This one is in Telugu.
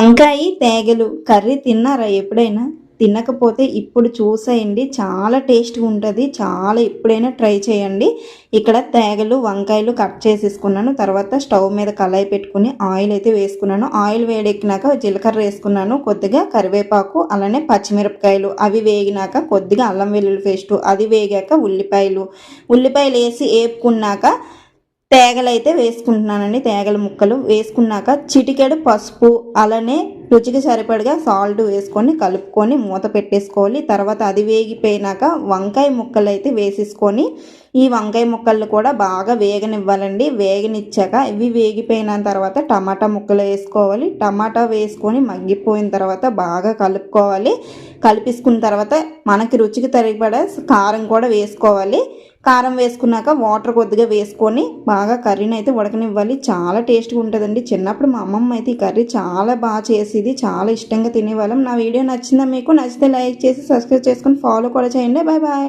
వంకాయ తేగలు కర్రీ తిన్నారా ఎప్పుడైనా? తినకపోతే ఇప్పుడు చూసేయండి. చాలా టేస్ట్గా ఉంటుంది. చాలా ఎప్పుడైనా ట్రై చేయండి. ఇక్కడ తేగలు వంకాయలు కట్ చేసేసుకున్నాను. తర్వాత స్టవ్ మీద కళాయి పెట్టుకుని ఆయిల్ అయితే వేసుకున్నాను. ఆయిల్ వేడెక్కినాక జీలకర్ర వేసుకున్నాను. కొద్దిగా కరివేపాకు అలానే పచ్చిమిరపకాయలు. అవి వేగినాక కొద్దిగా అల్లం వెల్లుల్లి పేస్టు. అది వేగాక ఉల్లిపాయలు. ఉల్లిపాయలు వేసి వేపుకున్నాక తేగలైతే వేసుకుంటున్నానండి. తేగల ముక్కలు వేసుకున్నాక చిటికెడు పసుపు అలానే రుచికి సరిపడగా సాల్ట్ వేసుకొని కలుపుకొని మూత పెట్టేసుకోవాలి. తర్వాత అది వేగిపోయినాక వంకాయ ముక్కలు అయితే వేసేసుకొని ఈ వంకాయ ముక్కలు కూడా బాగా వేగనివ్వాలండి. వేగనిచ్చాక ఇవి వేగిపోయిన తర్వాత టమాటా ముక్కలు వేసుకోవాలి. టమాటా వేసుకొని మగ్గిపోయిన తర్వాత బాగా కలుపుకోవాలి. కలిపిసుకున్న తర్వాత మనకి రుచికి తరిపడే కారం కూడా వేసుకోవాలి. కారం వేసుకున్నాక వాటర్ కొద్దిగా వేసుకొని బాగా కర్రీని అయితే ఉడకనివ్వాలి. చాలా టేస్ట్గా ఉంటుందండి. చిన్నప్పుడు మా అమ్మమ్మ అయితే ఈ కర్రీ చాలా బాగా చేసేది. చాలా ఇష్టంగా తినేవాళ్ళం. నా వీడియో నచ్చిందా మీకు? నచ్చితే లైక్ చేసి సబ్స్క్రైబ్ చేసుకొని ఫాలో కూడా చేయండి. Bye bye.